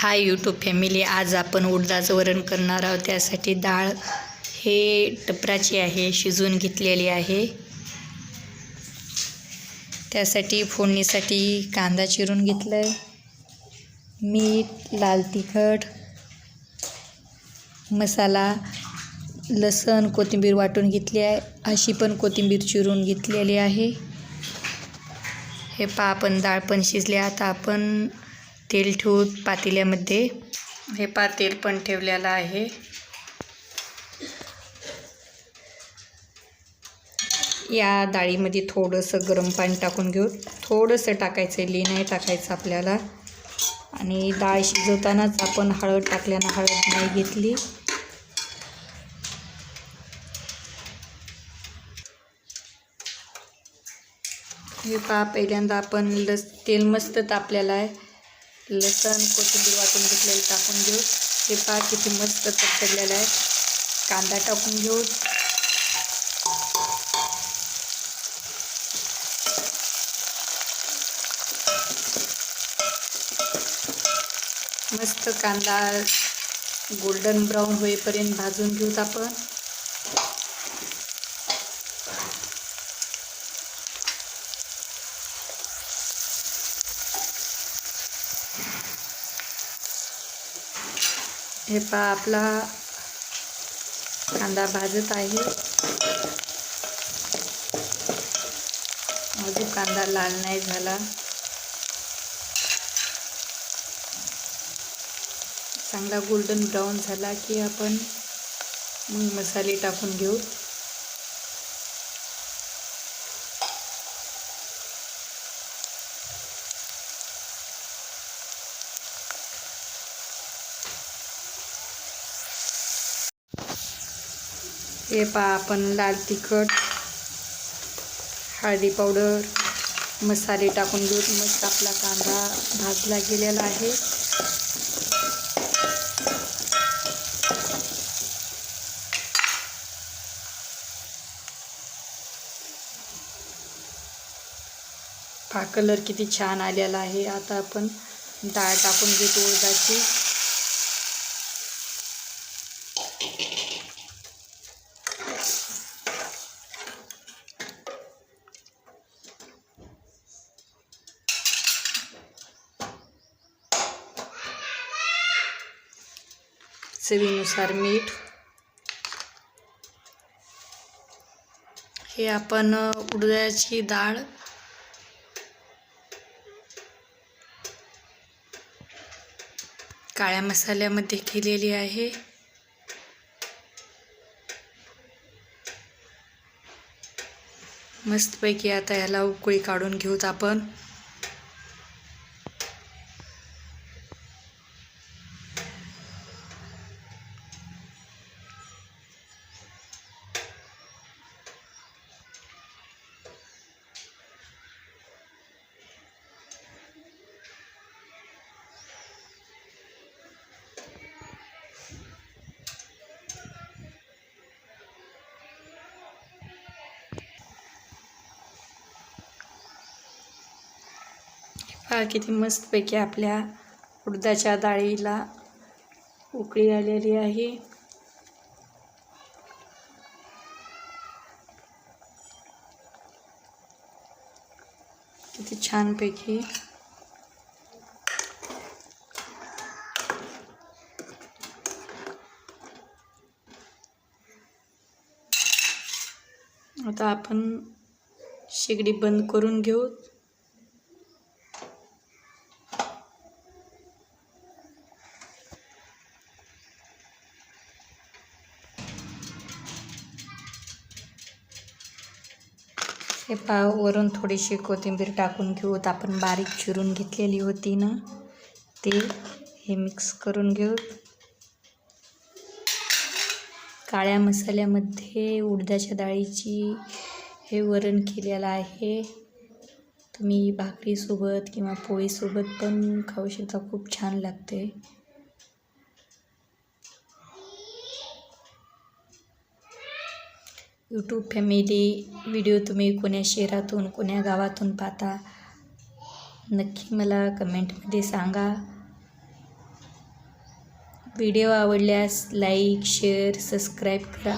Hi YouTube family आज आपण उडदाचं वरण करणार आहोत. त्यासाठी डाळ हे टपराची आहे शिजवून घेतलेली आहे. त्यासाठी फोडणीसाठी कांदा चिरून घेतला आहे मीठ लाल तिखट मसाला लसण कोथिंबीर वाटून घेतली आहे. अशी पण कोथिंबीर चिरून घेतलेली आहे. हे पा आपण डाळ पण शिजले. आता आपण तेल ठेवू पातेल्यामध्ये हे पा तेल पण ठेवलेलं आहे. या डाळीमध्ये थोडंसं गरम पाणी टाकून घेऊ. थोडंसं टाकायचं आहे ली नाही टाकायचं आपल्याला. आणि डाळ शिजवतानाच आपण हळद टाकल्यानं हळद नाही घेतली. हे पहा पहिल्यांदा आपण लस तेल मस्त तापलेलं आहे. लसण कोथिंबीर वाटून घेतलेलं टाकून घेऊ. हे पहा किती मस्त पकडलेलं आहे. कांदा टाकून घेऊ. मस्त कांदा गोल्डन ब्राऊन होईपर्यंत भाजून घेऊत आपण. हे पहा आपला कांदा भाजत आहे. अजून कांदा लाल नाही झाला. चांगला गोल्डन ब्राऊन झाला की आपण मग मसाले टाकून घेऊ. हे पहा आपण लाल तिखट हळदी पावडर मसाले टाकून घेऊ मस्त आपला कांदा भाजला गेलेला आहे. हा कलर किती छान आलेला आहे. आता आपण डाळ टाकून घेतो उडदाची. चवीनुसार मीठ. हे आपण उडदाची डाळ. काळ्या मसाल्यामध्ये केलेली आहे. मस्तपैकी आता ह्याला उकळी काढून घेऊत आपण. हा किती मस्तपैकी आपल्या उडदाच्या डाळीला उकळी आलेली आहे. किती छानपैकी. आता आपण शेगडी बंद करून घेऊ. हे पाव वरून थोडीशी कोथिंबीर टाकून घेऊत आपण बारीक चिरून घेतलेली होती ना ते हे मिक्स करून घेऊ. काळ्या मसाल्यामध्ये उडदाच्या डाळीची हे वरण केलेलं आहे. तुम्ही भाकरीसोबत किंवा पोळीसोबत पण खाऊ शकता खूप छान लागते. यूट्यूब फॅमिली व्हिडिओ तुम्ही कोण्या शहरातून कोण्या गावातून पाहता नक्की मला कमेंटमध्ये सांगा. व्हिडिओ आवडल्यास लाईक शेअर सबस्क्राईब करा.